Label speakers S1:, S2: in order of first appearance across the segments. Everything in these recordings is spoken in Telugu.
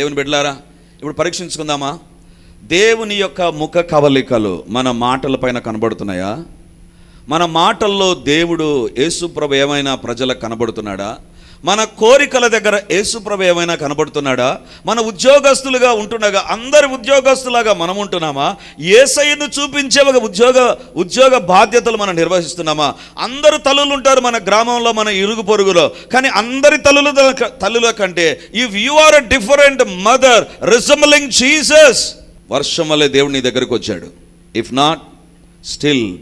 S1: దేవుని బిడ్డలారా ఇప్పుడు పరీక్షించుకుందామా? దేవుని యొక్క ముఖ కవలికలు మన మాటల పైన కనబడుతున్నాయా? మన మాటల్లో దేవుడు యేసుప్రభు ఏమైనా ప్రజలకు కనబడుతున్నాడా? మన కోరికల దగ్గర యేసుప్రభు ఏమైనా కనబడుతున్నాడా? మన ఉద్యోగస్తులుగా ఉంటుండగా అందరి ఉద్యోగస్తులాగా మనం ఉంటున్నామా? ఏసయ్యను చూపించే ఒక ఉద్యోగ ఉద్యోగ బాధ్యతలు మనం నిర్వహిస్తున్నామా? అందరు తల్లులు ఉంటారు మన గ్రామంలో మన ఇరుగు పొరుగులో. కానీ అందరి తల్లుల తల్లుల కంటే if you are a different mother resembling Jesus వర్షం వల్లే దేవుడు నీ దగ్గరికి వచ్చాడు. ఇఫ్ నాట్ స్టిల్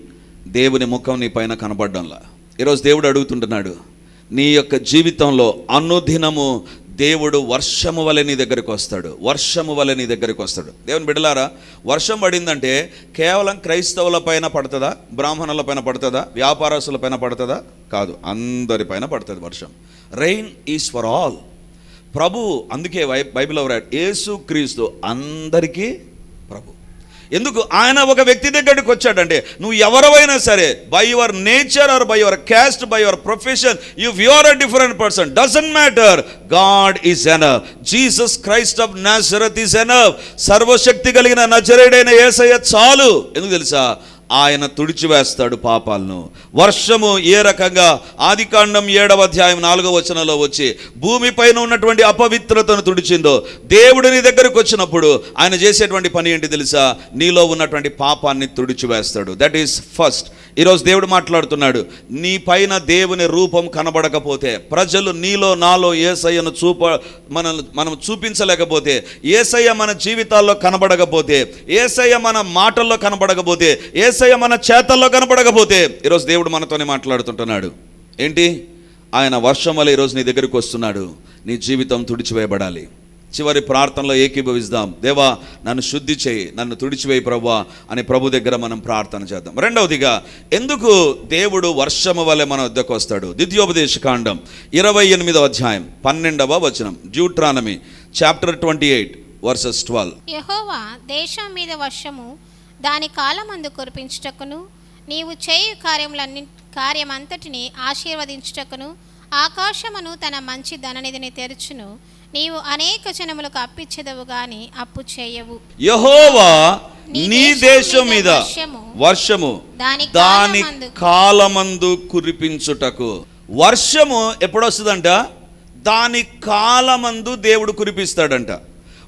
S1: దేవుని ముఖం నీ పైన కనబడ్డంలా. ఈరోజు దేవుడు అడుగుతుంటున్నాడు నీ యొక్క జీవితంలో అనుదినము దేవుడు వర్షము వలె నీ దగ్గరికి వస్తాడు. వర్షము వలె నీ దగ్గరికి వస్తాడు. దేవుని బిడలారా వర్షం పడిందంటే కేవలం క్రైస్తవుల పైన పడుతుందా? బ్రాహ్మణుల పైన పడుతుందా? వ్యాపారస్తుల పైన పడుతుందా? కాదు అందరి పైన పడుతుంది వర్షం. రెయిన్ ఈజ్ ఫర్ ఆల్ ప్రభు అందుకే బై- బైబిల్ రాడు యేసు క్రీస్తు అందరికీ ప్రభు. ఎందుకు ఆయన ఒక వ్యక్తి దగ్గరికి వచ్చాడంటే నువ్వు ఎవరైనా సరే by your nature or by your caste by your profession you your a different person doesn't matter God is enough Jesus Christ of Nazareth is enough సర్వశక్తి కలిగిన నజరేడైన ఏసయ్య చాలు. ఎందుకు తెలుసా? ఆయన తుడిచివేస్తాడు పాపాలను. వర్షము ఏ రకంగా? ఆదికాండం ఏడవ అధ్యాయం నాలుగవ వచనంలో వచ్చి భూమిపైన ఉన్నటువంటి అపవిత్రతను తుడిచిందో దేవుడు నీ దగ్గరకు వచ్చినప్పుడు ఆయన చేసేటువంటి పని ఏంటి తెలుసా? నీలో ఉన్నటువంటి పాపాన్ని తుడిచివేస్తాడు. దట్ ఈస్ ఫస్ట్ ఈరోజు దేవుడు మాట్లాడుతున్నాడు నీ పైన దేవుని రూపం కనబడకపోతే ప్రజలు నీలో నాలో ఏసయ్యను చూప మన మనం చూపించలేకపోతే ఏసయ్య మన జీవితాల్లో కనబడకపోతే ఏసయ్య మన మాటల్లో కనబడకపోతే ఏసయ్య మన చేతల్లో కనపడకపోతే ఈరోజు దేవుడు మనతోనే మాట్లాడుతుంటున్నాడు. ఏంటి? ఆయన వర్షం వల్ల ఈరోజు నీ దగ్గరికి వస్తున్నాడు. నీ జీవితం తుడిచివేయబడాలి. చివరి ప్రార్థనలో ఏకీభవిస్తాం. దేవా నన్ను శుద్ధి చేయి నన్ను తుడిచివేయి ప్రభా అని ప్రభు దగ్గర మనం ప్రార్థన చేద్దాం. రెండవదిగా ఎందుకు దేవుడు వర్షము వలె మన వద్దకు వస్తాడు? ద్వితీయోపదేశ కాండం ఇరవై ఎనిమిదవ అధ్యాయం పన్నెండవ వచనం. Deuteronomy chapter twenty eight verses twelve.
S2: దేశం మీద వర్షము దాని కాలమందు కురిపించుటకును నీవు చేయు కార్యములన్ని కార్యమంతటిని ఆశీర్వదించుటకును ఆకాశమును తన మంచి ధననిధిని తెరుచును. నీవు అనేక జనములకు అప్పిచ్చెదవు గాని అప్పు చేయవు.
S1: యహోవా
S2: నీ దేశం మీద వర్షము, దాని కాలమందు
S1: కురిపించుటకు. వర్షము ఎప్పుడొస్తుందంట? దాని కాలమందు దేవుడు కురిపిస్తాడంట.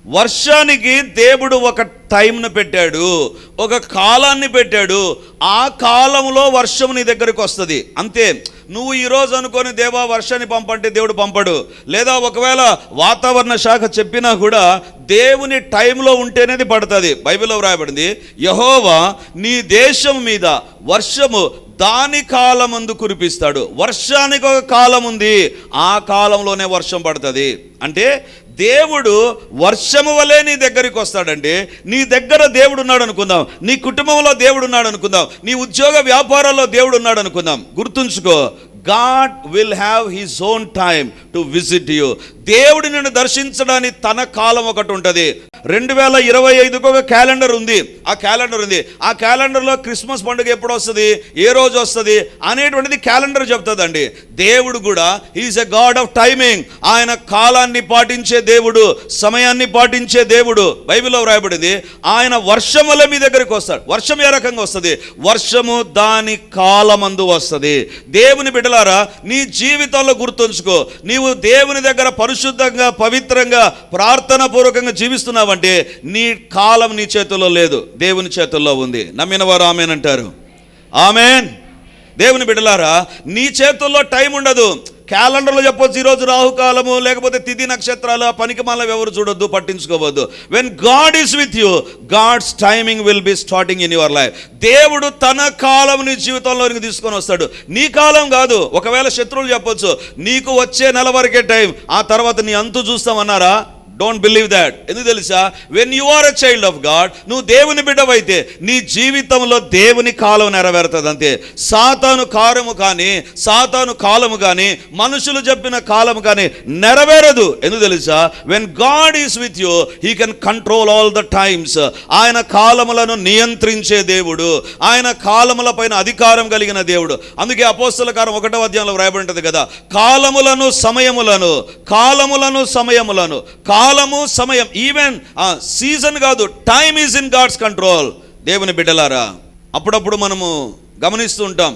S1: వర్షానికి దేవుడు ఒక టైంను పెట్టాడు ఒక కాలాన్ని పెట్టాడు. ఆ కాలంలో వర్షం నీ దగ్గరికి వస్తుంది. అంతే నువ్వు ఈరోజు అనుకొని దేవా వర్షాన్ని పంపంటే దేవుడు పంపడు. లేదా ఒకవేళ వాతావరణ శాఖ చెప్పినా కూడా దేవుని టైంలో ఉంటేనేది పడుతుంది. బైబిల్లో వ్రాయబడింది యహోవా నీ దేశం మీద వర్షము దాని కాలమందు కురిపిస్తాడు. వర్షానికి ఒక కాలం ఉంది ఆ కాలంలోనే వర్షం పడుతుంది. అంటే దేవుడు వర్షము వలె నీ దగ్గరికి వస్తాడండి. నీ దగ్గర దేవుడు ఉన్నాడు అనుకుందాం. నీ కుటుంబంలో దేవుడు ఉన్నాడు అనుకుందాం. నీ ఉద్యోగ వ్యాపారాల్లో దేవుడు ఉన్నాడు అనుకుందాం. గుర్తుంచుకో God will have his own time to visit you. దేవుడు నిన్ను దర్శించడానికి తన కాలం ఒకటి ఉంటుంది. రెండు వేల ఇరవై ఐదుకు ఒక క్యాలెండర్ ఉంది. ఆ క్యాలెండర్ ఉంది. ఆ క్యాలెండర్లో క్రిస్మస్ పండుగ ఎప్పుడు వస్తుంది? ఏ రోజు వస్తుంది? అనేటువంటిది క్యాలెండర్ చెప్తుందండి. దేవుడు కూడా is a God of timing ఆయన కాలాన్ని పాటించే దేవుడు సమయాన్ని పాటించే దేవుడు. బైబిల్లో వ్రాయబడింది ఆయన వర్షం వల్ల మీ దగ్గరికి వస్తాడు. వర్షం ఏ రకంగా వస్తుంది? వర్షము దాని కాలమందు వస్తుంది. దేవుని బిడ్డలారా నీ జీవితంలో గుర్తుంచుకో నీవు దేవుని దగ్గర పరిశుద్ధంగా పవిత్రంగా ప్రార్థన పూర్వకంగా జీవిస్తున్నావంటే నీ కాలం నీ చేతుల్లో లేదు దేవుని చేతుల్లో ఉంది. నమ్మిన వారు ఆమెనంటారు. ఆమెన్. దేవుని బిడ్డలారా నీ చేతుల్లో టైం ఉండదు. క్యాలెండర్లో చెప్పొచ్చు ఈరోజు రాహుకాలము లేకపోతే తిథి నక్షత్రాలు ఆ పనికి మళ్ళీ ఎవరు చూడొద్దు పట్టించుకోవద్దు. When God is with you God's timing will be starting in your life దేవుడు తన కాలం నీ జీవితంలోనికి తీసుకొని వస్తాడు. నీ కాలం కాదు ఒకవేళ శత్రువులు చెప్పొచ్చు నీకు వచ్చే నెల వరకే టైం ఆ తర్వాత నీ అంతు చూస్తామన్నారా? డోంట్ బిలీవ్ దాట్ ఎందుకు తెలుసా? When you are a child of God నువ్వు దేవుని బిడ్డవైతే నీ జీవితంలో దేవుని కాలం నెరవేరుతుంది అంతే సాతాను కారము కానీ సాతాను కాలము కానీ మనుషులు చెప్పిన కాలం కానీ నెరవేరదు. ఎందుకు తెలుసా? When God is with you he can control all the times ఆయన కాలములను నియంత్రించే దేవుడు ఆయన కాలముల పైన అధికారం కలిగిన దేవుడు. అందుకే అపోస్తల కారం ఒకటో అధ్యాయంలో వ్రాయబడి ఉంటుంది కదా. కాలములను సమయములను కాలములను సమయములను కాలము సమయం ఈవెన్ సీజన్ కాదు time is in God's control దేవుని బిడ్డలారా అప్పుడప్పుడు మనము గమనిస్తూ ఉంటాం.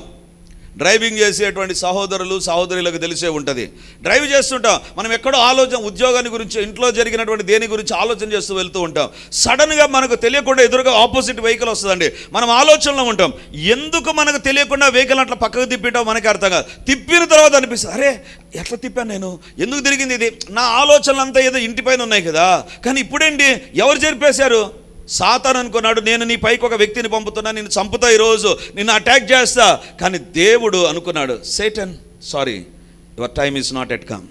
S1: డ్రైవింగ్ చేసేటువంటి సహోదరులు సహోదరులకు తెలిసే ఉంటుంది. డ్రైవ్ చేస్తుంటాం. మనం ఎక్కడో ఆలోచన ఉద్యోగాన్ని గురించి ఇంట్లో జరిగినటువంటి దేని గురించి ఆలోచన చేస్తూ వెళ్తూ ఉంటాం. సడన్గా మనకు తెలియకుండా ఎదురుగా ఆపోజిట్ వెహికల్ వస్తుందండి. మనం ఆలోచనలో ఉంటాం. ఎందుకు మనకు తెలియకుండా వెహికల్ అట్లా పక్కకు తిప్పిటాం మనకి అర్థం కాదు. తిప్పిన తర్వాత అనిపిస్తుంది అరే ఎట్లా తిప్పాను నేను? ఎందుకు తిరిగింది ఇది? నా ఆలోచనలు అంతా ఏదో ఇంటిపైన ఉన్నాయి కదా. కానీ ఇప్పుడేంటి? ఎవరు జరిపేశారు? సాతాన్ అనుకున్నాడు నేను నీ పైకి ఒక వ్యక్తిని పంపుతున్నా నేను చంపుతా ఈరోజు నిన్ను అటాక్ చేస్తా. కానీ దేవుడు అనుకున్నాడు Satan sorry your time is not yet come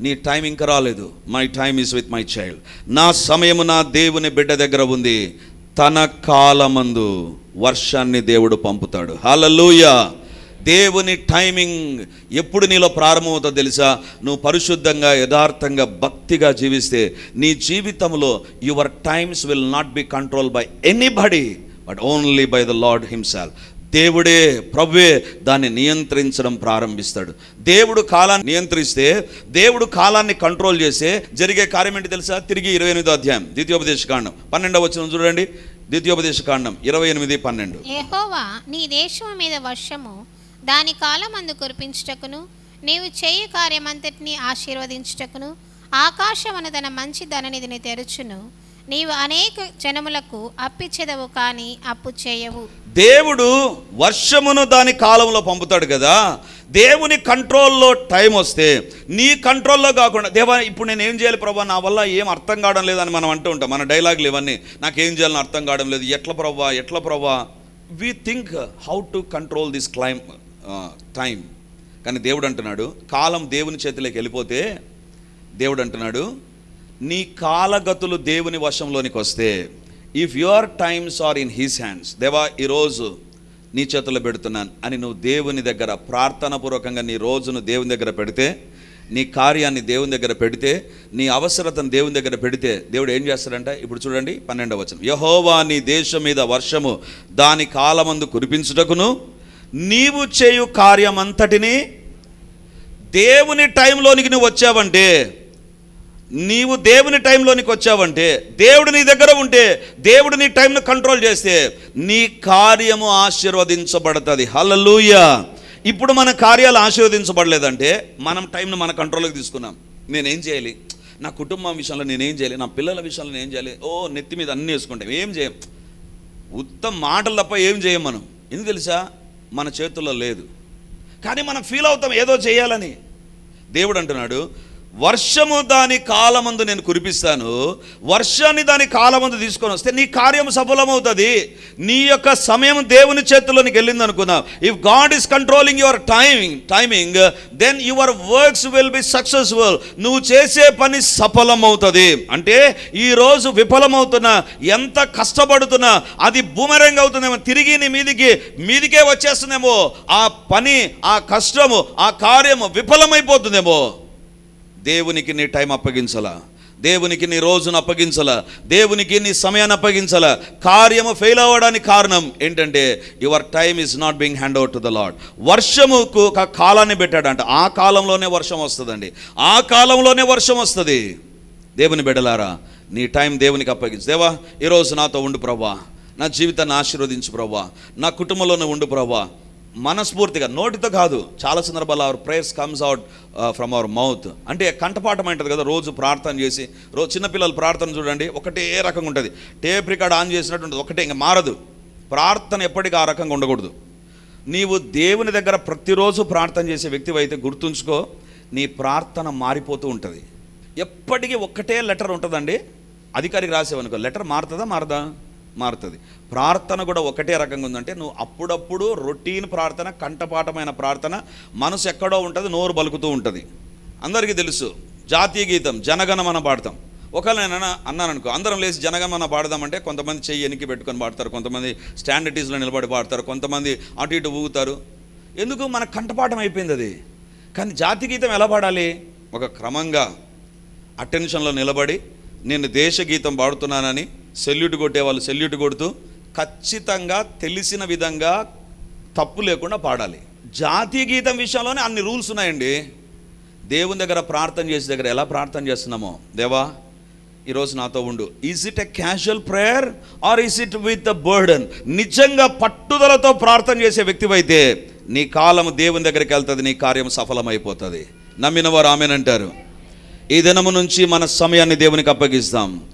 S1: నీ టైం ఇంకా రాలేదు. My time is with my child నా సమయము నా దేవుని బిడ్డ దగ్గర ఉంది. తన కాలమందు వర్షాన్ని దేవుడు పంపుతాడు. హలలుయా దేవుని టైమింగ్ ఎప్పుడు నీలో ప్రారంభమవుతుందో తెలుసా? నువ్వు పరిశుద్ధంగా యథార్థంగా భక్తిగా జీవిస్తే నీ జీవితంలో your times will not be control by anybody but only by the lord himself. దేవుడే ప్రభువే దాన్ని నియంత్రించడం ప్రారంభిస్తాడు. దేవుడు కాలాన్ని నియంత్రిస్తే దేవుడు కాలాన్ని కంట్రోల్ చేస్తే జరిగే కార్యం ఏంటి తెలుసా? తిరిగి ఇరవై ఎనిమిదో అధ్యాయం ద్వితీయోపదేశ కాండం. పన్నెండవ వచ్చిన చూడండి. ద్వితీయోపదేశ కాండం ఇరవై ఎనిమిది పన్నెండు.
S2: నీ దేశం మీద వర్షము దాని కాలమందు కురిపించుటకును నీవు చేయి కార్యమంతటిని ఆశీర్వదించుటకును ఆకాశమును తన మంచి ధననిధిని తెరుచును. నీవు అనేక జనములకు అప్పిచ్చెదవు కానీ అప్పు చేయవు.
S1: దేవుడు వర్షమును దాని కాలంలో పంపుతాడు కదా దేవుని కంట్రోల్లో టైం వస్తే నీ కంట్రోల్లో కాకుండా దేవా ఇప్పుడు నేను ఏం చేయాలి ప్రభా నా వల్ల ఏం అర్థం కావడం లేదని మనం అంటూ ఉంటాం. మన డైలాగులు ఇవన్నీ నాకేం చేయాలని అర్థం కావడం లేదు. ఎట్ల ప్రభా ఎట్ల ప్రభా? We think how to control this claim time కానీ దేవుడు అంటున్నాడు కాలం దేవుని చేతిలోకి వెళ్ళిపోతే దేవుడు అంటున్నాడు నీ కాలగతులు దేవుని వశంలోనికి వస్తే if your times are in his hands దేవా ఈరోజు నీ చేతుల్లో పెడుతున్నాను అని నువ్వు దేవుని దగ్గర ప్రార్థనాపూర్వకంగా నీ రోజును దేవుని దగ్గర పెడితే నీ కార్యాన్ని దేవుని దగ్గర పెడితే నీ అవసరతను దేవుని దగ్గర పెడితే దేవుడు ఏం చేస్తాడంట? ఇప్పుడు చూడండి పన్నెండవ వచనం. యహోవా నీ దేశం మీద వర్షము దాని కాలమందు కురిపించుటకును నీవు చేయు కార్యమంతటిని దేవుని టైంలోనికి నువ్వు వచ్చావంటే నీవు దేవుని టైంలోనికి వచ్చావంటే దేవుడు నీ దగ్గర ఉంటే దేవుడు నీ టైంను కంట్రోల్ చేస్తే నీ కార్యము ఆశీర్వదించబడుతుంది. హలలుయ ఇప్పుడు మన కార్యాలు ఆశీర్వదించబడలేదంటే మనం టైంను మన కంట్రోల్కి తీసుకున్నాం. నేనేం చేయాలి? నా కుటుంబం విషయంలో నేనేం చేయాలి? నా పిల్లల విషయంలో నేను ఏం చేయాలి? ఓ నెత్తి మీద అన్నీ వేసుకుంటాం. ఏం చేయం? ఉత్తమ మాటలు తప్ప ఏం చేయం మనం? ఎందుకు తెలుసా? మన చేతుల్లో లేదు. కానీ మనం ఫీల్ అవుతాం ఏదో చేయాలని. దేవుడు అంటున్నాడు వర్షము దాని కాలమందు నేను కురిపిస్తాను. వర్షాన్ని దాని కాలమందు తీసుకొని వస్తే నీ కార్యం సఫలమవుతుంది. నీ యొక్క సమయం దేవుని చేతుల్లోనికి వెళ్ళింది అనుకుందాం if God is controlling your timing timing then your works will be successful నువ్వు చేసే పని సఫలమవుతుంది. అంటే ఈ రోజు విఫలమవుతున్నా ఎంత కష్టపడుతున్నా అది బూమరంగ్ అవుతుందేమో తిరిగి నీ మీదికి మీదికే వచ్చేస్తుందేమో. ఆ పని ఆ కష్టము ఆ కార్యము విఫలమైపోతుందేమో. దేవునికి నీ టైం అప్పగించాలా. దేవునికి నీ రోజును అప్పగించాలా. దేవునికి నీ సమయాన్ని అప్పగించాలా. కార్యము ఫెయిల్ అవ్వడానికి కారణం ఏంటంటే your time is not being hand over to the lord వర్షముకు ఒక కాలాన్ని పెట్టాడంట. ఆ కాలంలోనే వర్షం వస్తుందండి. ఆ కాలంలోనే వర్షం వస్తుంది. దేవుని బిడ్డలారా నీ టైం దేవునికి అప్పగించు. దేవా ఈరోజు నాతో ఉండు ప్రభా నా జీవితాన్ని ఆశీర్వదించు ప్రభా నా కుటుంబంలోనే ఉండు ప్రభా మనస్ఫూర్తిగా నోటితో కాదు చాలా సందర్భాల్లో our prayers comes out from our mouth అంటే కంఠపాఠం అంటది కదా రోజు ప్రార్థన చేసి రోజు చిన్నపిల్లల ప్రార్థన చూడండి ఒకటే రకంగా ఉంటుంది. టేప్ రికార్డ్ ఆన్ చేసినట్టు ఉంటుంది ఒకటే ఇంకా మారదు. ప్రార్థన ఎప్పటికీ ఆ రకంగా ఉండకూడదు. నీవు దేవుని దగ్గర ప్రతిరోజు ప్రార్థన చేసే వ్యక్తి అయితే గుర్తుంచుకో నీ ప్రార్థన మారిపోతూ ఉంటుంది. ఎప్పటికీ ఒక్కటే లెటర్ ఉంటుందండి. అధికారికి రాసేవనుకో లెటర్ మారుతుందా మారదా? మారుతుంది. ప్రార్థన కూడా ఒకటే రకంగా ఉందంటే నువ్వు అప్పుడప్పుడు రొటీన్ ప్రార్థన కంఠపాఠమైన ప్రార్థన మనసు ఎక్కడో ఉంటుంది నోరు బలుకుతూ ఉంటుంది. అందరికీ తెలుసు జాతీయ గీతం జనగణమన పాడతాం. ఒకవేళ నేను అన్నా- అన్నాను అనుకో అందరం లేచి జనగణమన పాడదామంటే కొంతమంది చెయ్యి ఎనికి పెట్టుకొని పాడతారు కొంతమంది స్టాండర్టీస్లో నిలబడి పాడతారు కొంతమంది అటు ఇటు ఊగుతారు. ఎందుకు? మన కంఠపాఠం అయిపోయింది అది. కానీ జాతీయ గీతం ఎలా పాడాలి? ఒక క్రమంగా అటెన్షన్లో నిలబడి నేను దేశ గీతం పాడుతున్నానని సెల్యూట్ కొట్టే వాళ్ళు సెల్యూట్ కొడుతూ ఖచ్చితంగా తెలిసిన విధంగా తప్పు లేకుండా పాడాలి. జాతీయ గీతం విషయంలోనే అన్ని రూల్స్ ఉన్నాయండి. దేవుని దగ్గర ప్రార్థన చేసే దగ్గర ఎలా ప్రార్థన చేస్తున్నామో? దేవా ఈరోజు నాతో ఉండు. Is it a casual prayer or is it with the burden నిజంగా పట్టుదలతో ప్రార్థన చేసే వ్యక్తివైతే నీ కాలము దేవుని దగ్గరికి వెళ్తుంది నీ కార్యం సఫలమైపోతుంది. నమ్మిన వారు ఆమెనంటారు. ఈ దినము నుంచి మన సమయాన్ని దేవునికి అప్పగిస్తాం.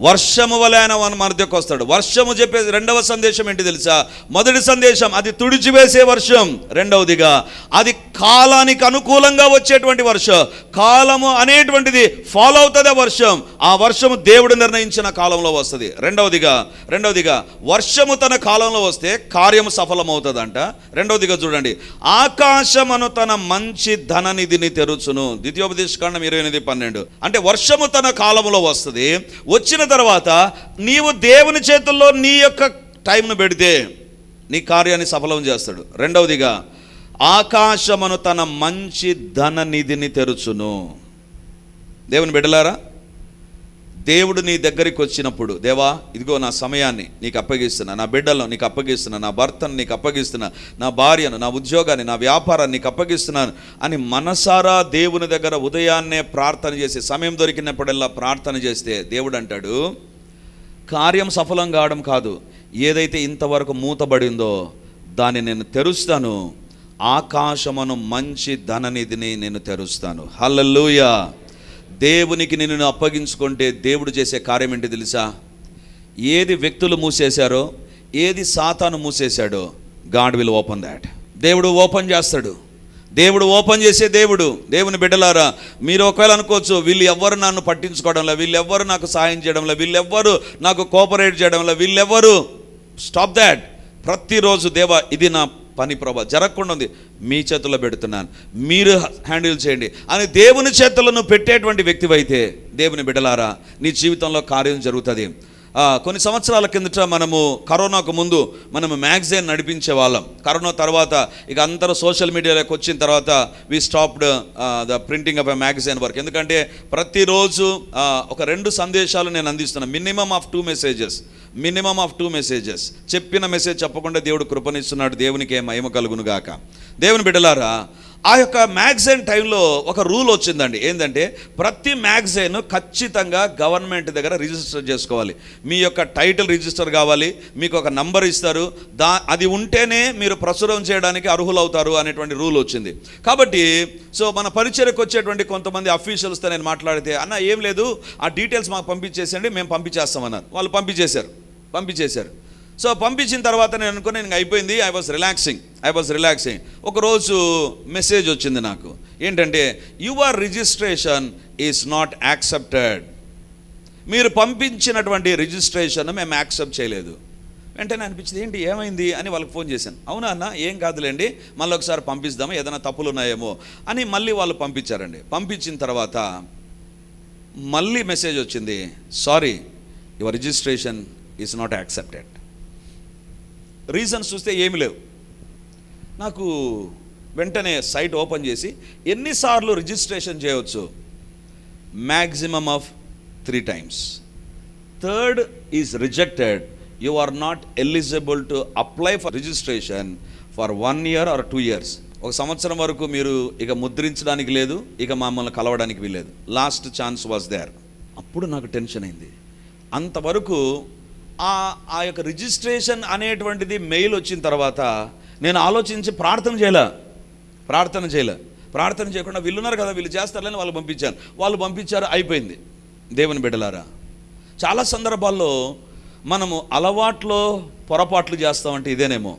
S1: వర్షము వలె ఆయన మన దగ్గరకు వస్తాడు. వర్షము చెప్పే రెండవ సందేశం ఏంటి తెలుసా? మొదటి సందేశం అది తుడిచివేసే వర్షం. రెండవదిగా అది కాలానికి అనుకూలంగా వచ్చేటువంటి వర్షం. కాలము అనేటువంటిది ఫాలో అవుతుంది ఆ వర్షం. ఆ వర్షము దేవుడు నిర్ణయించిన కాలంలో వస్తుంది. రెండవదిగా రెండవదిగా వర్షము తన కాలంలో వస్తే కార్యము సఫలమవుతుందంట. రెండవదిగా చూడండి ఆకాశమును తన మంచి ధననిధిని తెరుచును. ద్వితీయోపదేశకాండం ఇరవై ఎనిమిది పన్నెండు. అంటే వర్షము తన కాలంలో వస్తుంది. వచ్చిన తర్వాత నీవు దేవుని చేతుల్లో నీ యొక్క టైంను పెడితే నీ కార్యాన్ని సఫలం చేస్తాడు. రెండవదిగా ఆకాశమును తన మంచి ధననిధిని తెరుచును. దేవుని బిడ్డలారా దేవుడు నీ దగ్గరికి వచ్చినప్పుడు దేవా ఇదిగో నా సమయాన్ని నీకు అప్పగిస్తున్నా నా బిడ్డలను నీకు అప్పగిస్తున్నా నా భర్తను నీకు అప్పగిస్తున్నా నా భార్యను నా ఉద్యోగాన్ని నా వ్యాపారాన్ని నీకు అప్పగిస్తున్నాను అని మనసారా దేవుని దగ్గర ఉదయాన్నే ప్రార్థన చేసి సమయం దొరికినప్పుడల్లా ప్రార్థన చేస్తే దేవుడు అంటాడు కార్యం సఫలం కావడం కాదు. ఏదైతే ఇంతవరకు మూతబడిందో దాన్ని నేను తెరుస్తాను. ఆకాశమును మంచి ధననిధిని నేను తెరుస్తాను. హల్లెలూయా. దేవునికి నిన్ను అప్పగించుకుంటే దేవుడు చేసే కార్యం ఏంటి తెలుసా? ఏది వ్యక్తులు మూసేశారో ఏది సాతాను మూసేశాడో గాడ్ విల్ ఓపెన్ దాట్ దేవుడు ఓపెన్ చేస్తాడు. దేవుడు ఓపెన్ చేసే దేవుడు దేవుని బిడ్డలారా మీరు ఒకవేళ అనుకోవచ్చు వీళ్ళు ఎవ్వరు నన్ను పట్టించుకోవడంలో వీళ్ళు ఎవ్వరు నాకు సాయం చేయడంలో వీళ్ళు ఎవ్వరు నాకు కోఆపరేట్ చేయడంలో వీళ్ళెవ్వరు స్టాప్ దాట్ ప్రతిరోజు దేవా ఇది నా పని ప్రభా జరగకుండా ఉంది. మీ చేతుల్లో పెడుతున్నాను. మీరు హ్యాండిల్ చేయండి. అని దేవుని చేతులను నువ్వు పెట్టేటువంటి వ్యక్తివైతే దేవుని బిడ్డలారా నీ జీవితంలో కార్యం జరుగుతుంది. కొన్ని సంవత్సరాల కిందట మనము కరోనాకు ముందు మనము మ్యాగజైన్ నడిపించే వాళ్ళం. కరోనా తర్వాత ఇక అందరూ సోషల్ మీడియాలోకి వచ్చిన తర్వాత we stopped the printing of a magazine work ఎందుకంటే ప్రతిరోజు ఒక రెండు సందేశాలు నేను అందిస్తున్నాను minimum of two messages minimum of two messages. చెప్పిన మెసేజ్ చెప్పకుండా దేవుడు కృపనిస్తున్నాడు దేవునికి మహిమ కలుగును గాక. దేవుని బిడ్డలారా ఆ యొక్క మ్యాగజైన్ టైంలో ఒక రూల్ వచ్చిందండి. ఏంటంటే ప్రతి మ్యాగజైన్ ఖచ్చితంగా గవర్నమెంట్ దగ్గర రిజిస్టర్ చేసుకోవాలి. మీ యొక్క టైటిల్ రిజిస్టర్ కావాలి మీకు ఒక నంబర్ ఇస్తారు దా అది ఉంటేనే మీరు ప్రచురం చేయడానికి అర్హులవుతారు అనేటువంటి రూల్ వచ్చింది. కాబట్టి సో మన పరిచయకు వచ్చేటువంటి కొంతమంది అఫీషియల్స్తో నేను మాట్లాడితే అన్న ఏం లేదు ఆ డీటెయిల్స్ మాకు పంపించేసండి మేము పంపించేస్తామన్నారు. వాళ్ళు పంపించేశారు. పంపించేశారు. సో పంపించిన తర్వాత నేను అనుకుని నేను అయిపోయింది. I was relaxing I was relaxing ఒకరోజు మెసేజ్ వచ్చింది నాకు. ఏంటంటే your registration is not accepted మీరు పంపించినటువంటి రిజిస్ట్రేషన్ మేము యాక్సెప్ట్ చేయలేదు. వెంటనే అనిపించింది ఏంటి ఏమైంది? అని వాళ్ళకి ఫోన్ చేశాను. అవునా అన్న ఏం కాదులేండి. మళ్ళీ ఒకసారి పంపిస్తాము ఏదైనా తప్పులు ఉన్నాయేమో అని మళ్ళీ వాళ్ళు పంపించారండి. పంపించిన తర్వాత మళ్ళీ మెసేజ్ వచ్చింది sorry your registration is not accepted reasons చూస్తే ఏమి లేవు. నాకు వెంటనే సైట్ ఓపెన్ చేసి ఎన్నిసార్లు రిజిస్ట్రేషన్ చేయవచ్చు? Maximum of three times third is rejected you are not eligible to apply for registration for one year or two years ఒక సంవత్సరం వరకు మీరు ఇక ముద్రించడానికి లేదు ఇక మమ్మల్ని కలవడానికి వీలేదు లాస్ట్ ఛాన్స్ వాజ్ దేర్ అప్పుడు నాకు టెన్షన్ అయింది. అంతవరకు ఆ ఆ యొక్క రిజిస్ట్రేషన్ అనేటువంటిది మెయిల్ వచ్చిన తర్వాత నేను ఆలోచించి ప్రార్థన చేయలే. ప్రార్థన చేయలే. ప్రార్థన చేయకుండా వీళ్ళున్నారు కదా వీళ్ళు చేస్తారని వాళ్ళు పంపించాను వాళ్ళు పంపించారు అయిపోయింది. దేవుని బిడ్డలారా చాలా సందర్భాల్లో మనము అలవాట్లో పొరపాట్లు చేస్తామంటే ఇదేనేమో.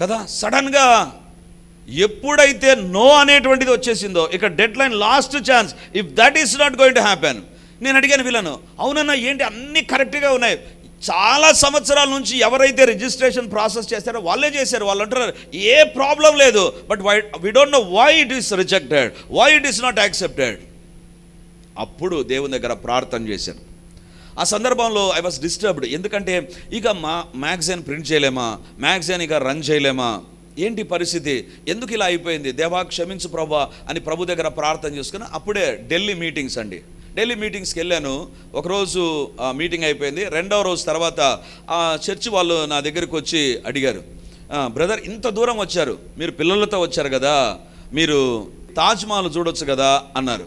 S1: కదా సడన్గా ఎప్పుడైతే నో అనేటువంటిది వచ్చేసిందో ఇక deadline last chance. If that is not going to happen నేను అడిగాను వీళ్ళను అవునన్నా ఏంటి అన్నీ కరెక్ట్గా ఉన్నాయి? చాలా సంవత్సరాల నుంచి ఎవరైతే రిజిస్ట్రేషన్ ప్రాసెస్ చేస్తారో వాళ్ళే చేశారు వాళ్ళు అంటారు ఏ ప్రాబ్లం లేదు but why we don't know why it is rejected why it is not accepted అప్పుడు దేవుని దగ్గర ప్రార్థన చేశాను ఆ సందర్భంలో ఐ వాస్ డిస్టర్బ్డ్ ఎందుకంటే ఇక మా మ్యాగజైన్ ప్రింట్ చేయలేమా? మ్యాగజైన్ ఇక రన్ చేయలేమా? ఏంటి పరిస్థితి? ఎందుకు ఇలా అయిపోయింది? దేవా క్షమించు ప్రభా అని ప్రభు దగ్గర ప్రార్థన చేసుకుని అప్పుడే ఢిల్లీ మీటింగ్స్ అండి. ఢిల్లీ మీటింగ్స్కి వెళ్ళాను. ఒకరోజు మీటింగ్ అయిపోయింది. రెండవ రోజు తర్వాత ఆ చర్చి వాళ్ళు నా దగ్గరికి వచ్చి అడిగారు. బ్రదర్ ఇంత దూరం వచ్చారు. మీరు పిల్లలతో వచ్చారు కదా. మీరు తాజ్మహల్ చూడొచ్చు కదా అన్నారు.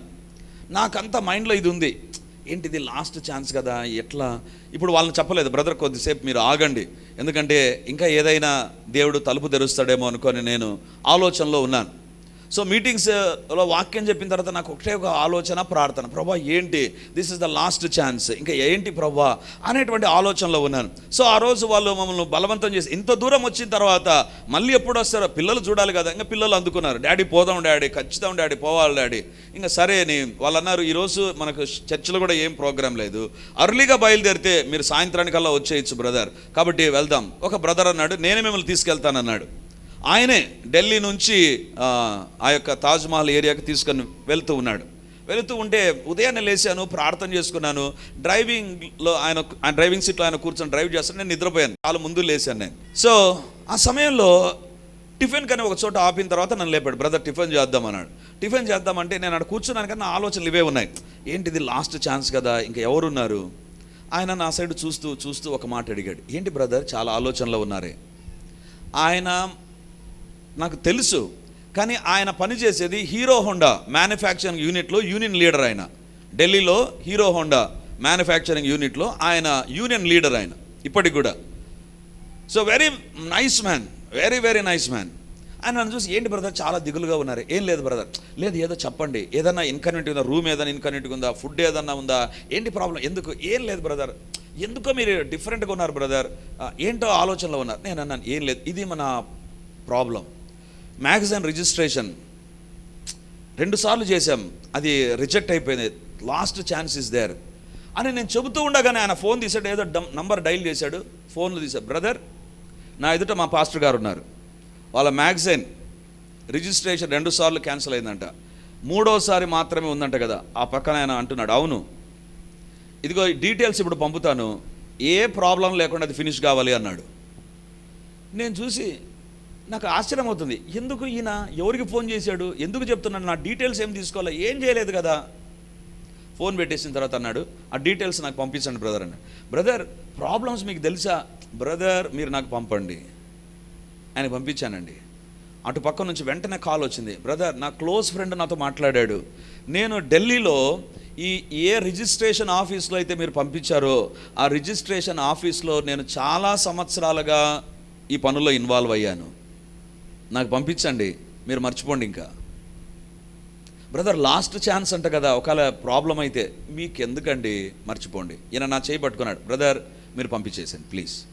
S1: నాకంత మైండ్లో ఇది ఉంది. ఏంటిది లాస్ట్ ఛాన్స్ కదా? ఎట్లా? ఇప్పుడు వాళ్ళని చెప్పలేదు. బ్రదర్ కొద్దిసేపు మీరు ఆగండి. ఎందుకంటే ఇంకా ఏదైనా దేవుడు తలుపు తెరుస్తాడేమో అనుకొని నేను ఆలోచనలో ఉన్నాను. సో మీటింగ్స్లో uh, వాక్యం చెప్పిన తర్వాత నాకు ఒకటే ఒక ఆలోచన ప్రార్థన. ప్రభా ఏంటి? This is the last chance ఇంకా ఏంటి ప్రభా? అనేటువంటి ఆలోచనలో ఉన్నాను. సో ఆ రోజు వాళ్ళు మమ్మల్ని బలవంతం చేసి ఇంత దూరం వచ్చిన తర్వాత మళ్ళీ ఎప్పుడు వస్తారో? పిల్లలు చూడాలి కదా. ఇంకా పిల్లలు అందుకున్నారు. డాడీ పోదాం డాడీ. ఖచ్చితం డాడీ. పోవాలి డాడీ. ఇంకా సరే అని వాళ్ళు అన్నారు ఈరోజు మనకు చర్చిలో కూడా ఏం ప్రోగ్రాం లేదు. అర్లీగా బయలుదేరితే మీరు సాయంత్రానికల్లా వచ్చేయచ్చు బ్రదర్. కాబట్టి వెళ్దాం. ఒక బ్రదర్ అన్నాడు నేనే మిమ్మల్ని తీసుకెళ్తానన్నాడు. ఆయనే ఢిల్లీ నుంచి ఆ, యొక్క తాజ్మహల్ ఏరియాకి తీసుకొని వెళ్తూ ఉన్నాడు. వెళుతూ ఉంటే ఉదయాన్నే లేచాను ప్రార్థన చేసుకున్నాను. డ్రైవింగ్లో ఆయన ఆయన డ్రైవింగ్ సీట్లో ఆయన కూర్చొని డ్రైవ్ చేస్తాను నేను నిద్రపోయాను. చాలా ముందు లేచాను నేను. సో ఆ సమయంలో టిఫిన్ కానీ ఒక చోట ఆపిన తర్వాత నన్ను లేపాడు. బ్రదర్ టిఫిన్ చేద్దాం అన్నాడు. టిఫిన్ చేద్దామంటే నేను అక్కడ కూర్చున్నాను కానీ నా ఆలోచనలు ఇవే ఉన్నాయి. ఏంటిది లాస్ట్ ఛాన్స్ కదా ఇంకా ఎవరున్నారు? ఆయన నా సైడ్ చూస్తూ చూస్తూ ఒక మాట అడిగాడు. ఏంటి బ్రదర్ చాలా ఆలోచనలో ఉన్నారే. ఆయన నాకు తెలుసు. కానీ ఆయన పనిచేసేది హీరో హోండా మ్యానుఫ్యాక్చరింగ్ యూనిట్లో యూనియన్ లీడర్ ఆయన. ఢిల్లీలో హీరో హోండా మ్యానుఫ్యాక్చరింగ్ యూనిట్లో ఆయన యూనియన్ లీడర్ ఆయన. ఇప్పటికి కూడా. So very nice man very very nice man. ఆయన నన్ను చూసి ఏంటి బ్రదర్ చాలా దిగులుగా ఉన్నారు. ఏం లేదు బ్రదర్. లేదు ఏదో చెప్పండి. ఏదన్నా ఇన్కన్వెంట్ ఉందా? రూమ్ ఏదైనా ఇన్కన్వెంట్ ఉందా? ఫుడ్ ఏదన్నా ఉందా? ఏంటి ప్రాబ్లం ఎందుకు? ఏం లేదు బ్రదర్. ఎందుకో మీరు డిఫరెంట్గా ఉన్నారు బ్రదర్. ఏంటో ఆలోచనలో ఉన్నారు. నేను అన్నాను ఏం లేదు. ఇది మన ప్రాబ్లం మ్యాగజైన్ రిజిస్ట్రేషన్. రెండుసార్లు చేశాం. అది రిజెక్ట్ అయిపోయింది. లాస్ట్ ఛాన్స్ ఇస్ దేర్ అని నేను చెబుతూ ఉండగానే ఆయన ఫోన్ తీసాడు ఏదో నంబర్ డైల్ చేశాడు. ఫోన్లో తీసాడు బ్రదర్ నా ఎదుట మా పాస్టర్ గారు ఉన్నారు. వాళ్ళ మ్యాగజైన్ రిజిస్ట్రేషన్ రెండు సార్లు క్యాన్సిల్ అయిందంట. మూడోసారి మాత్రమే ఉందంట కదా. ఆ పక్కన ఆయన అంటున్నాడు. అవును. ఇదిగో ఈ డీటెయిల్స్ ఇప్పుడు పంపుతాను. ఏ ప్రాబ్లం లేకుండా అది ఫినిష్ కావాలి అన్నాడు. నేను చూసి నాకు ఆశ్చర్యం అవుతుంది. ఎందుకు ఈయన ఎవరికి ఫోన్ చేశాడు? ఎందుకు చెప్తున్నాడు? నా డీటెయిల్స్ ఏం తీసుకోవాలి? ఏం చేయలేదు కదా? ఫోన్ పెట్టేసిన తర్వాత అన్నాడు ఆ డీటెయిల్స్ నాకు పంపించండి బ్రదర్ అన్నాడు. బ్రదర్ ప్రాబ్లమ్స్ మీకు తెలుసా? బ్రదర్ మీరు నాకు పంపండి. ఆయన పంపించానండి. అటు పక్క నుంచి వెంటనే కాల్ వచ్చింది. బ్రదర్ నా క్లోజ్ ఫ్రెండ్ నాతో మాట్లాడాడు. నేను ఢిల్లీలో ఈ ఏ రిజిస్ట్రేషన్ ఆఫీస్లో అయితే మీరు పంపించారో ఆ రిజిస్ట్రేషన్ ఆఫీస్లో నేను చాలా సంవత్సరాలుగా ఈ పనుల్లో ఇన్వాల్వ్ అయ్యాను. నాకు పంపించండి మీరు మర్చిపోండి ఇంకా. బ్రదర్ లాస్ట్ ఛాన్స్ అంట కదా ఒకవేళ ప్రాబ్లం అయితే మీకు ఎందుకండి మర్చిపోండి. ఈయన నా చేయి పట్టుకున్నాడు. బ్రదర్ మీరు పంపించేసాను ప్లీజ్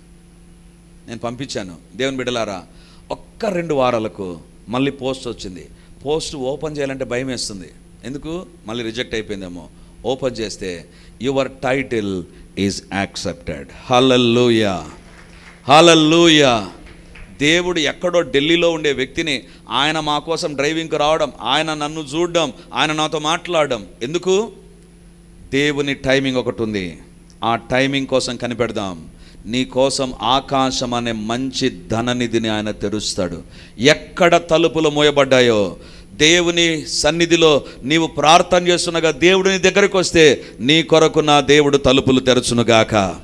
S1: నేను పంపించాను. దేవుని బిడ్డలారా ఒక్క రెండు వారాలకు మళ్ళీ పోస్ట్ వచ్చింది. పోస్ట్ ఓపెన్ చేయాలంటే భయం వేస్తుంది. ఎందుకు? మళ్ళీ రిజెక్ట్ అయిపోయిందేమో. ఓపెన్ చేస్తే your title is accepted hallelujah hallelujah దేవుడు ఎక్కడో ఢిల్లీలో ఉండే వ్యక్తిని ఆయన మా కోసం డ్రైవింగ్కి రావడం ఆయన నన్ను చూడడం ఆయన నాతో మాట్లాడడం. ఎందుకు? దేవుని టైమింగ్ ఒకటి ఉంది. ఆ టైమింగ్ కోసం కనిపెడదాం. నీ కోసం ఆకాశం అనే మంచి ధననిధిని ఆయన తెరుస్తాడు. ఎక్కడ తలుపులు మోయబడ్డాయో దేవుని సన్నిధిలో నీవు ప్రార్థన చేస్తున్నగా దేవుడిని దగ్గరికి వస్తే నీ కొరకు నా దేవుడు తలుపులు తెరచునుగాక.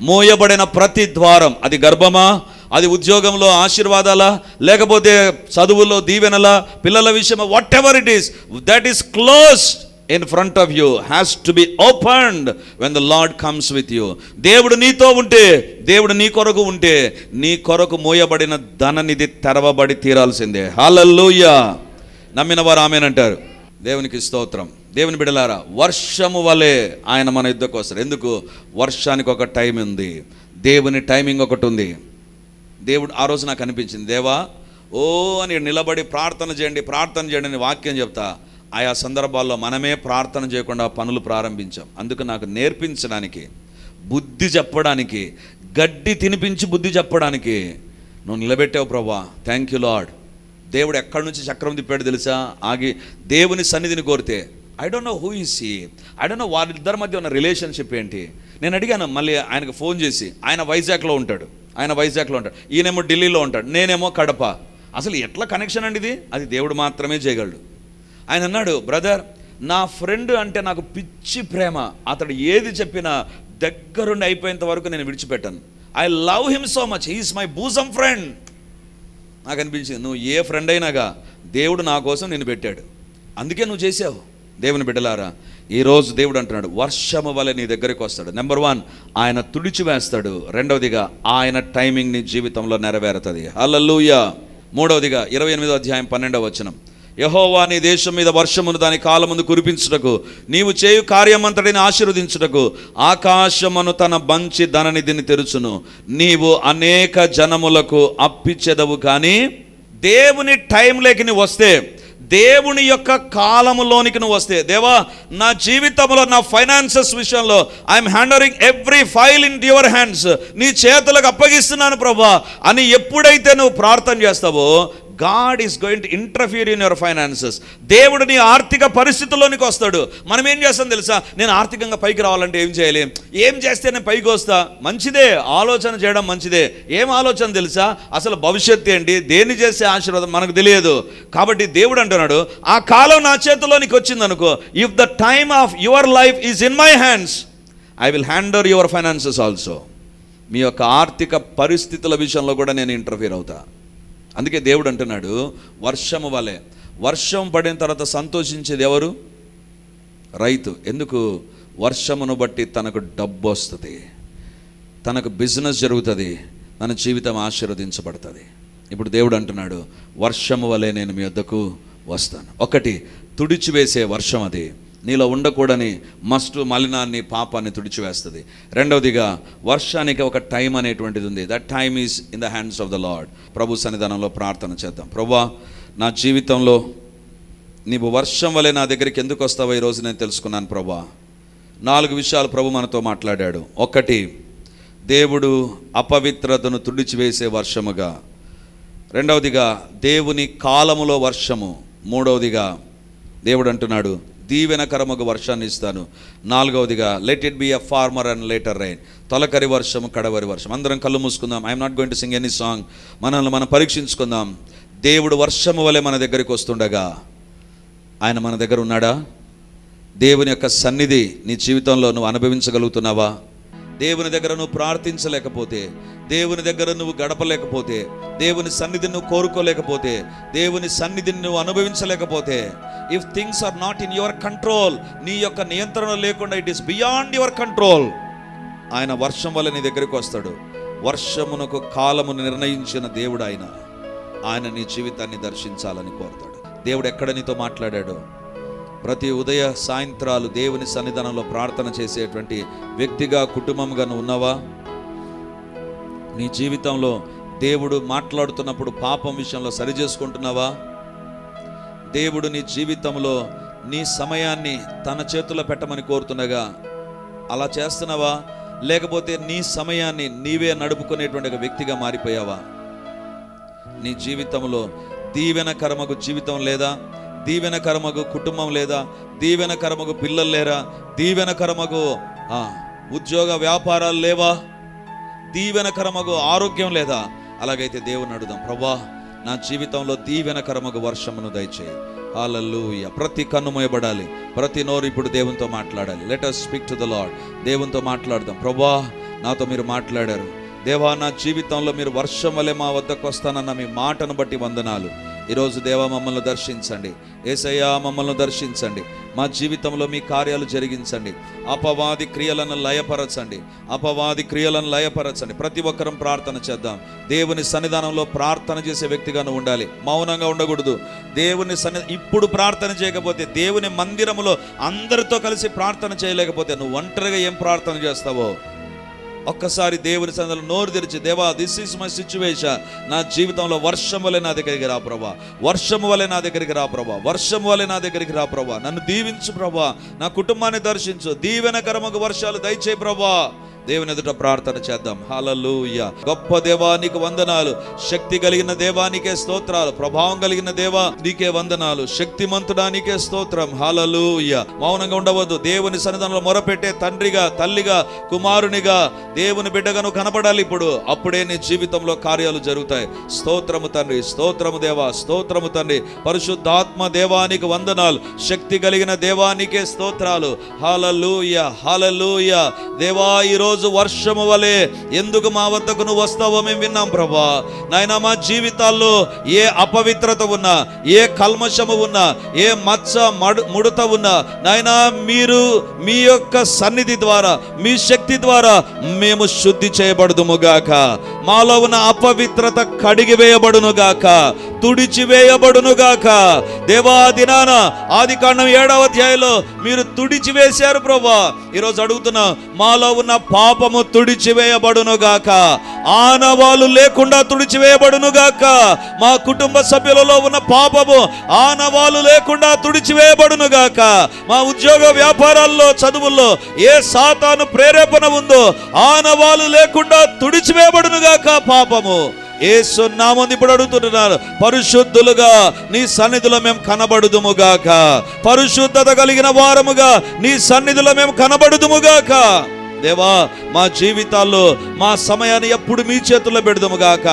S1: మోయబడిన ప్రతి ద్వారం అది గర్భమా? అది ఉద్యోగంలో ఆశీర్వాదాలా లేకపోతే చదువుల్లో దీవెనలా పిల్లల విషయం whatever it is that is closed in front of you has to be opened when the lord comes with you దేవుడు నీతో ఉంటే దేవుడు నీ కొరకు ఉంటే నీ కొరకు మోయబడిన ధననిధి తెరవబడి తీరాల్సిందే. హాలల్లుయా నమ్మిన వారు ఆమెనంటారు. దేవునికి స్తోత్రం. దేవుని బిడలారా వర్షము వలె ఆయన మన యుద్ధకు వస్తారు ఎందుకు? వర్షానికి ఒక టైం ఉంది దేవుని టైమింగ్ ఒకటి ఉంది దేవుడు ఆ రోజు నాకు అనిపించింది దేవా ఓ అని నిలబడి ప్రార్థన చేయండి ప్రార్థన చేయండి అని వాక్యం చెప్తా. ఆయా సందర్భాల్లో మనమే ప్రార్థన చేయకుండా పనులు ప్రారంభించాం. అందుకు నాకు నేర్పించడానికి బుద్ధి చెప్పడానికి గడ్డి తినిపించి బుద్ధి చెప్పడానికి నువ్వు నిలబెట్టావు ప్రభా. థ్యాంక్ యూ లాడ్ దేవుడు ఎక్కడి నుంచి చక్రం తిప్పాడు తెలుసా? ఆగి దేవుని సన్నిధిని కోరితే I don't know who is ఈ ఐ డోంట్ నో వారిద్దరి మధ్య ఉన్న రిలేషన్షిప్ ఏంటి? నేను అడిగాను మళ్ళీ ఆయనకు ఫోన్ చేసి ఆయన వైజాగ్లో ఉంటాడు. ఆయన వైజాగ్లో ఉంటాడు. ఈయనేమో ఢిల్లీలో ఉంటాడు. నేనేమో కడప. అసలు ఎట్లా కనెక్షన్ అండి ఇది? అది దేవుడు మాత్రమే చేయగలడు. ఆయన అన్నాడు బ్రదర్ నా ఫ్రెండ్ అంటే నాకు పిచ్చి ప్రేమ. అతడు ఏది చెప్పినా దగ్గరుండి అయిపోయేంత వరకు నేను విడిచిపెట్టాను. I love him so much he's my bosom friend నాకు అనిపించింది నువ్వు ఏ ఫ్రెండ్ అయినాగా దేవుడు నా కోసం నేను పెట్టాడు. అందుకే నువ్వు చేసావు. దేవుని బిడ్డలారా ఈరోజు దేవుడు అంటున్నాడు వర్షము వలె నీ దగ్గరికి వస్తాడు. నెంబర్ వన్ ఆయన తుడిచి వేస్తాడు. రెండవదిగా ఆయన టైమింగ్ నీ జీవితంలో నెరవేరుతుంది. హల్లెలూయా మూడవదిగా ఇరవై ఎనిమిదో అధ్యాయం పన్నెండవ వచనం. యహోవా నీ దేశం మీద వర్షమును దాని కాలముందు కురిపించుటకు నీవు చేయు కార్యమంతటిని ఆశీర్వదించుటకు ఆకాశమును తన బంచి ధననిధిని తెరుచును. నీవు అనేక జనములకు అప్పిచ్చెదవు కానీ దేవుని టైంలోకి నువ్వు వస్తే దేవుని యొక్క కాలములోనికి నువ్వు వస్తే దేవా నా జీవితంలో నా ఫైనాన్సెస్ విషయంలో I'm handing every file in your hands నీ చేతులకు అప్పగిస్తున్నాను ప్రభా. అని ఎప్పుడైతే నువ్వు ప్రార్థన చేస్తావో God is going to interfere in your finances దేవుడు నీ ఆర్థిక పరిస్థితుల్లోనికి వస్తాడు. మనం ఏం చేస్తాం తెలుసా? నేను ఆర్థికంగా పైకి రావాలంటే ఏం చేయాలి? ఏం చేస్తే నేను పైకి వస్తా? మంచిదే. ఆలోచన చేయడం మంచిదే. ఏం ఆలోచన తెలుసా? అసలు భవిష్యత్తు ఏంటి? దేన్ని చేసే ఆశీర్వాదం మనకు తెలియదు. కాబట్టి దేవుడు అంటున్నాడు ఆ కాలం నా చేతిలోనికి వచ్చింది అనుకో if the time of your life is in my hands I will handle your finances also మీ యొక్క ఆర్థిక పరిస్థితుల విషయంలో కూడా నేను ఇంటర్ఫీర్ అవుతా. అందుకే దేవుడు అంటున్నాడు వర్షము వలె. వర్షం పడిన తర్వాత సంతోషించేది ఎవరు? రైతు. ఎందుకు? వర్షమును బట్టి తనకు డబ్బు వస్తుంది. తనకు బిజినెస్ జరుగుతుంది. తన జీవితం ఆశీర్వదించబడుతుంది. ఇప్పుడు దేవుడు అంటున్నాడు వర్షము వలె నేను మీ వద్దకు వస్తాను. ఒకటి తుడిచివేసే వర్షం అది. నీలో ఉండకూడని మస్టు మలినాన్ని పాపాన్ని తుడిచివేస్తుంది. రెండవదిగా వర్షానికి ఒక టైం అనేటువంటిది ఉంది. That time is in the hands of the lord ప్రభు సన్నిధానంలో ప్రార్థన చేద్దాం. ప్రభా నా జీవితంలో నీవు వర్షం వలె నా దగ్గరికి ఎందుకు వస్తావో ఈరోజు నేను తెలుసుకున్నాను ప్రభా. నాలుగు విషయాలు ప్రభు మనతో మాట్లాడాడు. ఒకటి దేవుడు అపవిత్రతను తుడిచివేసే వర్షముగా. రెండవదిగా దేవుని కాలములో వర్షము. మూడవదిగా దేవుడు అంటున్నాడు దీవెనకరముగా వర్షాన్ని ఇస్తాను. నాలుగవదిగా let it be a former and later rain తొలకరి వర్షం కడవరి వర్షం అందరం కళ్ళు మూసుకుందాం. I'm not going to sing any song మనల్ని మనం పరీక్షించుకుందాం. దేవుడు వర్షము వలె మన దగ్గరికి వస్తుండగా ఆయన మన దగ్గర ఉన్నాడా? దేవుని యొక్క సన్నిధి నీ జీవితంలో నువ్వు అనుభవించగలుగుతున్నావా? దేవుని దగ్గర నువ్వు ప్రార్థించలేకపోతే దేవుని దగ్గర నువ్వు గడపలేకపోతే దేవుని సన్నిధిని నువ్వు కోరుకోలేకపోతే దేవుని సన్నిధిని నువ్వు అనుభవించలేకపోతే if things are not in your control నీ యొక్క నియంత్రణ లేకుండా it is beyond your control ఆయన వర్షం వల్ల నీ దగ్గరికి వస్తాడు. వర్షమునకు కాలమును నిర్ణయించిన దేవుడు ఆయన. ఆయన నీ జీవితాన్ని దర్శించాలని కోరుతాడు. దేవుడు ఎక్కడ నీతో మాట్లాడాడు? ప్రతి ఉదయ సాయంత్రాలు దేవుని సన్నిధానంలో ప్రార్థన చేసేటువంటి వ్యక్తిగా కుటుంబంగా ఉన్నవా ఉన్నావా? నీ జీవితంలో దేవుడు మాట్లాడుతున్నప్పుడు పాపం విషయంలో సరిచేసుకుంటున్నావా దేవుడు నీ జీవితంలో నీ సమయాన్ని తన చేతుల్లో పెట్టమని కోరుతుండగా అలా చేస్తున్నావా? లేకపోతే నీ సమయాన్ని నీవే నడుపుకునేటువంటి ఒక వ్యక్తిగా మారిపోయావా? నీ జీవితంలో దీవెనకరమకు జీవితం లేదా? దీవెనకరమగు కుటుంబం లేదా దీవెనకరమగు పిల్లలు లేరా దీవెనకరమగు ఆ, ఉద్యోగ వ్యాపారాలు లేవా? దీవెనకరమగు ఆరోగ్యం లేదా? అలాగైతే దేవుని అడుగుదాం ప్రభా నా జీవితంలో దీవెనకరమగు వర్షమును దయచేయి. హాలూయ ప్రతి కన్ను మోయబడాలి ప్రతి నోరు ఇప్పుడు దేవునితో మాట్లాడాలి. Let us speak to the lord దేవునితో మాట్లాడదాం ప్రభా నాతో మీరు మాట్లాడారు. దేవా నా జీవితంలో మీరు వర్షం వలె మా వద్దకు వస్తానన్న మీ మాటను బట్టి వందనాలు. ఈరోజు దేవా మమ్మల్ని దర్శించండి. ఏసయ్యా మమ్మల్ని దర్శించండి. మా జీవితంలో మీ కార్యాలు జరిగించండి. అపవాది క్రియలను లయపరచండి. అపవాది క్రియలను లయపరచండి. ప్రతి ఒక్కరం ప్రార్థన చేద్దాం. దేవుని సన్నిధానంలో ప్రార్థన చేసే వ్యక్తిగాను ఉండాలి. మౌనంగా ఉండకూడదు. దేవుని సన్ని ఇప్పుడు ప్రార్థన చేయకపోతే దేవుని మందిరములో అందరితో కలిసి ప్రార్థన చేయలేకపోతే నువ్వు ఒంటరిగా ఏం ప్రార్థన చేస్తావో? ఒక్కసారి దేవుని సందలు నోరు తెరిచి దేవా దిస్ ఈస్ మై సిచ్యువేషన్ నా జీవితంలో వర్షం వలె నా దగ్గరికి రా ప్రభా. వర్షం వలె నా దగ్గరికి రా ప్రభా. వర్షం వలె నా దగ్గరికి రా ప్రభా. నన్ను దీవించు ప్రభా. నా కుటుంబాన్ని దర్శించు. దీవెనకరమకు వర్షాలు దయచేయి ప్రభా. దేవుని ఎదుట ప్రార్థన చేద్దాం. హాలూయ గొప్ప దేవానికి వందనాలు. శక్తి కలిగిన దేవానికే స్తోత్రాలు. ప్రభావం కలిగిన దేవా నీకే వందనాలు. శక్తిమంతుడానికే స్తోత్రం. హాలూయ మౌనంగా ఉండవద్దు. దేవుని సన్నిధానంలో మొరపెట్టే తండ్రిగా తల్లిగా కుమారునిగా దేవుని బిడ్డగాను కనపడాలి ఇప్పుడు. అప్పుడే నీ జీవితంలో కార్యాలు జరుగుతాయి. స్తోత్రము తండ్రి స్తోత్రము దేవా స్తోత్రము తండ్రి. పరిశుద్ధాత్మ దేవానికి వందనాలు. శక్తి కలిగిన దేవానికే స్తోత్రాలు. హాలూయ హాలూయ దేవా ఈరోజు ఈరోజు వర్షము వలె ఎందుకు మా వద్దకు నువ్వు వస్తావో మేము విన్నాం ప్రభా. నాయన మా జీవితాల్లో ఏ అపవిత్రత ఉన్నా ఏ కల్మషము ఉన్నా ఏ మచ్చ మడు ముడత ఉన్నా నాయన మీరు మీ యొక్క సన్నిధి ద్వారా మీ శక్తి ద్వారా మేము శుద్ధి చేయబడుదుముగాక మాలో ఉన్న అపవిత్రత కడిగి వేయబడునుగాక తుడిచి వేయబడునుగాక దేవా దినాన ఆది కాండం ఏడవ అధ్యాయంలో మీరు తుడిచివేశారు ప్రభా. ఈరోజు అడుగుతున్నా మాలో ఉన్న పాపము తుడిచివేయబడునుగాక. ఆనవాలు లేకుండా తుడిచివేయబడునుగాక. మా కుటుంబ సభ్యులలో ఉన్న పాపము ఆనవాలు లేకుండా తుడిచివేయబడునుగాక. మా ఉద్యోగ వ్యాపారాల్లో చదువుల్లో ఏ సాతాను ప్రేరేపణ ఉందో ఆనవాలు లేకుండా తుడిచివేయబడునుగాక పాపము. ఏసు నామంది ఇప్పుడు అడుగుతుంటున్నారు పరిశుద్ధులుగా నీ సన్నిధిలో మేము కనబడుదుముగాక. పరిశుద్ధత కలిగిన వారముగా నీ సన్నిధిలో మేము కనబడుదుముగాక. దేవా మా జీవితాల్లో మా సమయాన్ని ఎప్పుడు మీ చేతుల్లో పెడదాముగాక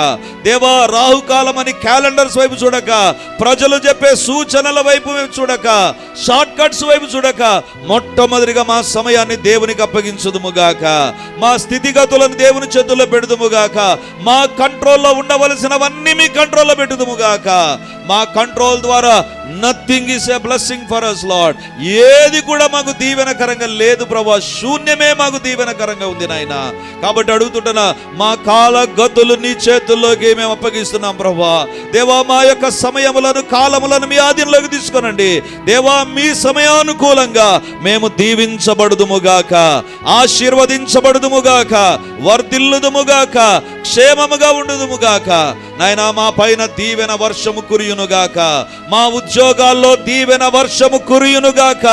S1: దేవా రాహుకాలం అని క్యాలెండర్స్ వైపు చూడక ప్రజలు చెప్పే సూచనల వైపు మేము చూడక షార్ట్ కట్స్ వైపు చూడక మొట్టమొదటిగా మా సమయాన్ని దేవునికి అప్పగించుదుముగాక మా స్థితిగతులను దేవుని చేతుల్లో పెడుదుముగాక మా కంట్రోల్లో ఉండవలసినవన్నీ మీ కంట్రోల్లో పెట్టుదుముగాక మా కంట్రోల్ ద్వారా nothing is a blessing for us lord ఏది కూడా మాకు దీవెనకరంగా లేదు ప్రభా. శూన్యమే మాకు దీవెనకరంగా ఉంది నాయన. కాబట్టి అడుగుతుంటున్నా మా కాల గతులు నీ చేతుల్లోకి మేము అప్పగిస్తున్నాం ప్రభా. దేవా మా యొక్క సమయములను కాలములను మీ ఆధీనంలోకి తీసుకునండి. దేవా మీ సమయానుకూలంగా మేము దీవించబడుదుముగాక ఆశీర్వదించబడుదుముగాక వర్ధిల్లుదుముగాక క్షేమముగా ఉండుదుముగాక. నాయన మా పైన దీవెన వర్షము కురియునుగాక. మా ఉద్యోగాల్లో దీవెన వర్షము కురియునుగాక.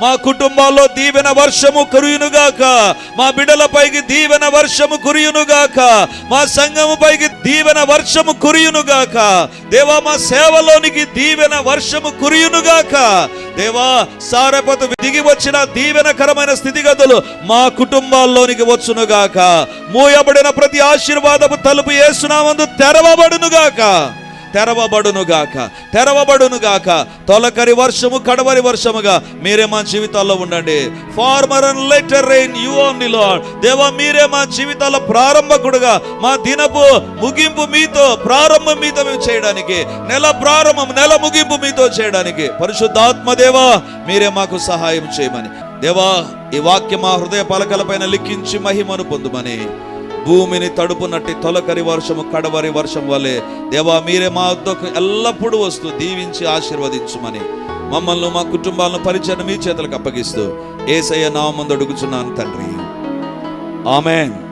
S1: మా కుటుంబాల్లో దీవెన వర్షము కురియునుగాక. మా బిడ్డల పైకి దీవెన వర్షము కురియునుగాక. మా సంఘము పైకి దీవెన వర్షము కురియునుగాక. దేవా మా సేవలోనికి దీవెన వర్షము కురియునుగాక. దేవా సారపత దిగి వచ్చిన దీవెనకరమైన స్థితిగతులు మా కుటుంబాల్లోనికి వచ్చునుగాక. మూయబడిన ప్రతి ఆశీర్వాదపు తలుపు వేసునామందు తెరవబడునుగాక. తెరవబడునుగాక. తెరవబడునుగాక. తొలకరి వర్షము కడవరి వర్షముగా మీరే మా జీవితాల్లో ఉండండి. Former and latter rain you only lord దేవా మీరే మా జీవితాల్లో ప్రారంభకుడుగా మా దినపు ముగింపు మీతో ప్రారంభం మీతో మేము చేయడానికి నెల ప్రారంభం నెల ముగింపు మీతో చేయడానికి. పరిశుద్ధాత్మ దేవా మీరే మాకు సహాయం చేయమని. దేవా ఈ వాక్యం మా హృదయ పలకలపైన లిఖించి మహిమను పొందుమని. భూమిని తడుపునట్టి తొలకరి వర్షము కడవరి వర్షం వలె. దేవా మీరే మా వద్దకు ఎల్లప్పుడూ వస్తూ దీవించి ఆశీర్వదించుమని మమ్మల్ని మా కుటుంబాలను పరిచయం మీ చేతులకు అప్పగిస్తూ ఏసయ్య నామందు అడుగుచున్నాను తండ్రి. ఆమెన్.